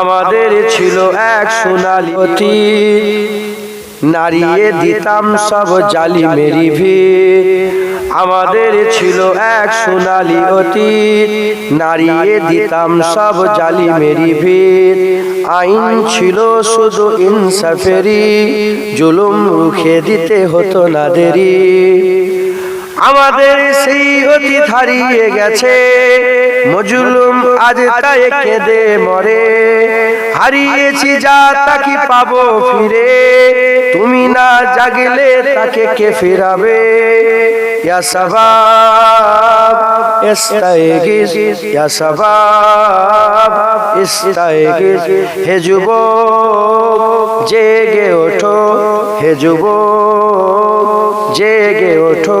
আমাদের ছিল এক সোনালি অতি নারিয়ে দিতাম সব জালি মেরি আমাদের ছিল এক সোনালি অতীত। নারিয়ে দিতাম সব জালি মেরি ভিড়। আইন ছিল শুধু ইনসাফেরি জুলুম রুখে দিতে হতো না দেরি আমাদের সেই অতীত হারিয়ে গেছে। মজুলুম আজ তাই কেঁদে মরে। হারিয়েছি যা তাকে পাবো ফিরে। তুমি না জাগলে তাকে কে ফিরাবে? ইয়া সবাব ইস্তাইগিস হে জেগে ওঠো। হে যুবক, জেগে ওঠো।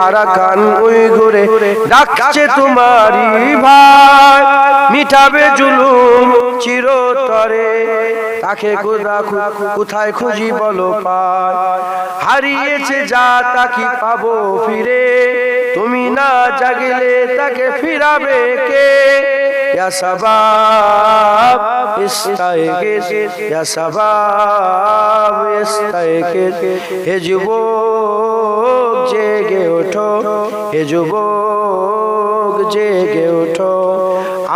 আরাকান উইগুরে ডাকছে তোমারি ভাই। মিটাবে জুলুম চিরতরে। তাকে কোথা কোথায় খুঁজি বলো পায় হারিয়েছে যা তাকে পাবো ফিরে? তুমি না জাগলে তাকে ফিরাবে কে? যুবক জেগে ওঠো, হে যুবক, জেগে ওঠো।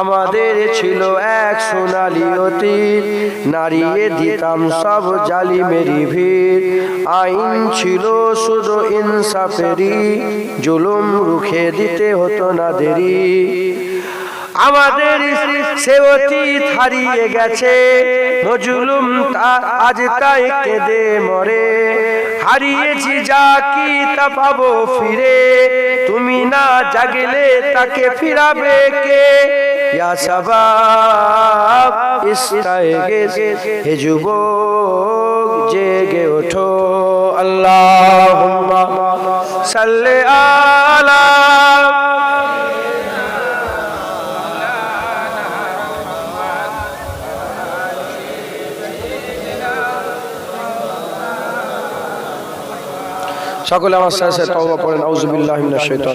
আমাদের ছিল এক সোনালি অতীত নারিয়ে দিতাম সব জালি মেরি ভিড় আইন ছিল শুধু ইনসাফেরি জুলুম রুখে দিতে হতো না দেরি। আমাদের সে হারিয়ে গেছে, মজুলুম আজ তাই কেঁদে মরে। হারিয়েছি যা কি তা পাবো ফিরে। তুমি না জাগলে তাকে ফিরাবে কে? ইয়া হে যুবক, জেগে ওঠো। আল্লাহুম্মা সাল্লি আলা সকলে আমার সাথে তওবা পড়েন আউযুবিল্লাহি মিনাশ শাইতানির